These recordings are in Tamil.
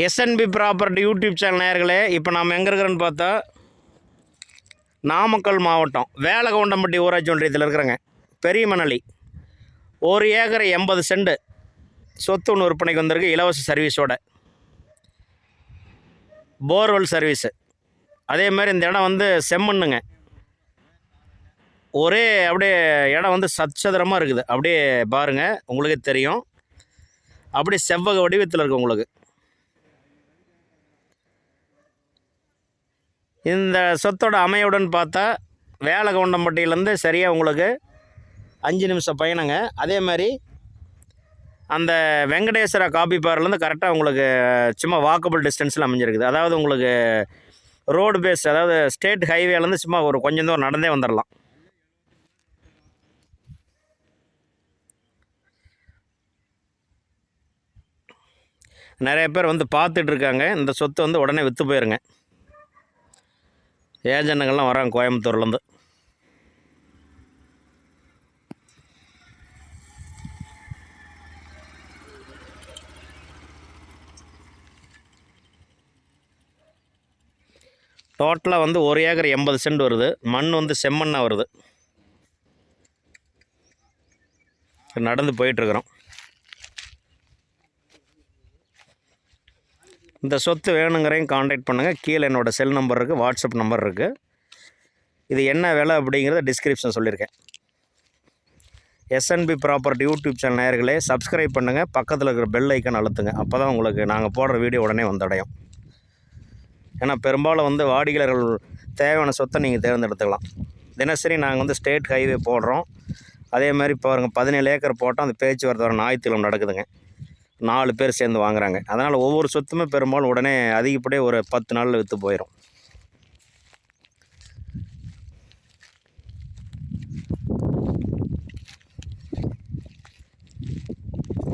எஸ்என்பி ப்ராப்பர்ட்டி யூடியூப் சேனல் நேயர்களே இப்போ நாம் எங்கே இருக்கிறோன்னு பார்த்தா நாமக்கல் மாவட்டம் வேலகவுண்டம்பட்டி ஊராட்சி ஒன்றியத்தில் இருக்கிறேங்க. பெரிய மணலி. ஒரு ஏக்கர் எண்பது செண்டு சொத்து ஒன்று விற்பனைக்கு வந்திருக்கு இலவச சர்வீஸோட போர்வெல் சர்வீஸு அதே மாதிரி இந்த இடம் வந்து செம்மண்ணுங்க. ஒரே அப்படியே இடம் வந்து சச்சதுரமாக இருக்குது. அப்படியே பாருங்கள் உங்களுக்கே தெரியும். அப்படியே செவ்வக வடிவத்தில் இருக்குது உங்களுக்கு. இந்த சொத்தோட அமையுடன் பார்த்தா வேலகவுண்டம்பட்டியிலேருந்து சரியாக உங்களுக்கு அஞ்சு நிமிஷம் பயணங்க. அதே மாதிரி அந்த வெங்கடேஸ்வரா காபி பார்லேருந்து கரெக்டாக உங்களுக்கு சும்மா வாக்கபிள் டிஸ்டன்ஸில் அமைஞ்சிருக்குது. அதாவது உங்களுக்கு ரோடு பேஸ் அதாவது ஸ்டேட் ஹைவேலேருந்து சும்மா ஒரு கொஞ்சம் தூரம் நடந்தே வந்துடலாம் நிறைய பேர் வந்து பார்த்துட்ருக்காங்க இந்த சொத்து வந்து உடனே விற்று போயிருங்க. ஏஜெண்டுங்கள்லாம் வராங்க கோயம்புத்தூர்லேருந்து. டோட்டலாக வந்து ஒரு ஏக்கர் எண்பது சென்ட் வருது. மண் வந்து செம்மண்ணாக வருது. நடந்து போயிட்டுருக்குறோம். இந்த சொத்து வேணுங்கிறையும் காண்டாக்ட் பண்ணுங்கள் கீழே என்னோடய செல் நம்பர் இருக்குது வாட்ஸ்அப் நம்பர் இருக்குது இது என்ன விலை அப்படிங்கிறத டிஸ்கிரிப்ஷன் சொல்லியிருக்கேன். எஸ்என்பி ப்ராப்பர்ட்டி யூடியூப் சேனல் நேயர்களே சப்ஸ்கிரைப் பண்ணுங்கள் பக்கத்தில் இருக்கிற பெல் ஐக்கன் அழுத்துங்க. அப்போ தான் உங்களுக்கு நாங்கள் போடுற வீடியோ உடனே வந்தடையும் ஏன்னா பெரும்பாலும் வந்து வாடிக்கையாளர்கள் தேவையான சொத்தை நீங்கள் தேர்ந்தெடுத்துக்கலாம். தினசரி நாங்கள் வந்து ஸ்டேட் ஹைவே போடுறோம். அதே மாதிரி பாருங்கள் பதினேழு ஏக்கர் போட்டோம் அந்த பேச்சுவார்த்தை வர ஞாயிற்றுக்கிழமை நடக்குதுங்க. நாலு பேர் சேர்ந்து வாங்குறாங்க. அதனால் ஒவ்வொரு சொத்துமே பெரும்பாலும் உடனே அதிகப்படியே ஒரு பத்து நாளில் விற்று போயிடும்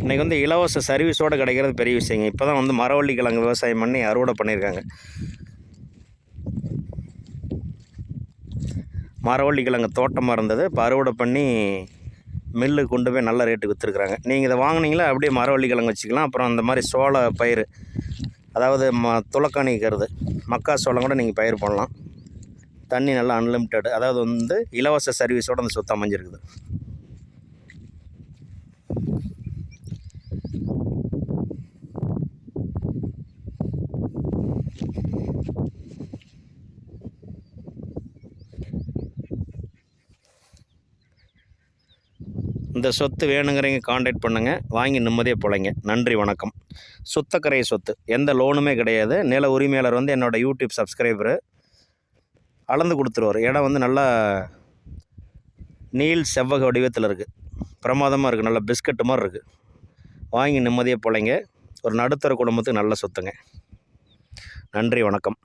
இன்றைக்கி வந்து இலவச சர்வீஸோடு கிடைக்கிறது பெரிய விஷயங்க. இப்போ தான் வந்து மரவள்ளி கிழங்கு விவசாயம் பண்ணி அறுவடை பண்ணியிருக்காங்க. மரவள்ளி கிழங்கு தோட்டமாக இருந்தது. இப்போ அறுவடை பண்ணி மில்லு கொண்டு போய் நல்ல ரேட்டுக்கு விற்றுருக்குறாங்க நீங்கள் இதை வாங்கினீங்களா? அப்படியே மரவள்ளி கிழங்கு வச்சுக்கலாம். அப்புறம் அந்த மாதிரி சோள பயிர் அதாவது ம துளக்காணிக்கிறது மக்கா சோளம் கூட நீங்கள் பயிர் பண்ணலாம். தண்ணி நல்லா அன்லிமிட்டெட் அதாவது வந்து இலவச சர்வீஸோடு அந்த சொத்து அமைஞ்சிருக்குது. இந்த சொத்து வேணுங்கிறவங்க காண்டாக்ட் பண்ணுங்கள் வாங்கி நிம்மதியாக பிழைங்க. நன்றி வணக்கம். சுத்தக்கரை சொத்து. எந்த லோனுமே கிடையாது. நில உரிமையாளர் வந்து என்னோடய யூடியூப் சப்ஸ்கிரைபரு அளந்து கொடுத்துருவார். இடம் வந்து நல்லா நீல் செவ்வக வடிவத்தில் இருக்குது பிரமாதமாக இருக்குது நல்லா பிஸ்கட்டு மாதிரி இருக்குது வாங்கி நிம்மதியாக பிழைங்க. ஒரு நடுத்தர குடும்பத்துக்கு நல்ல சொத்துங்க. நன்றி வணக்கம்.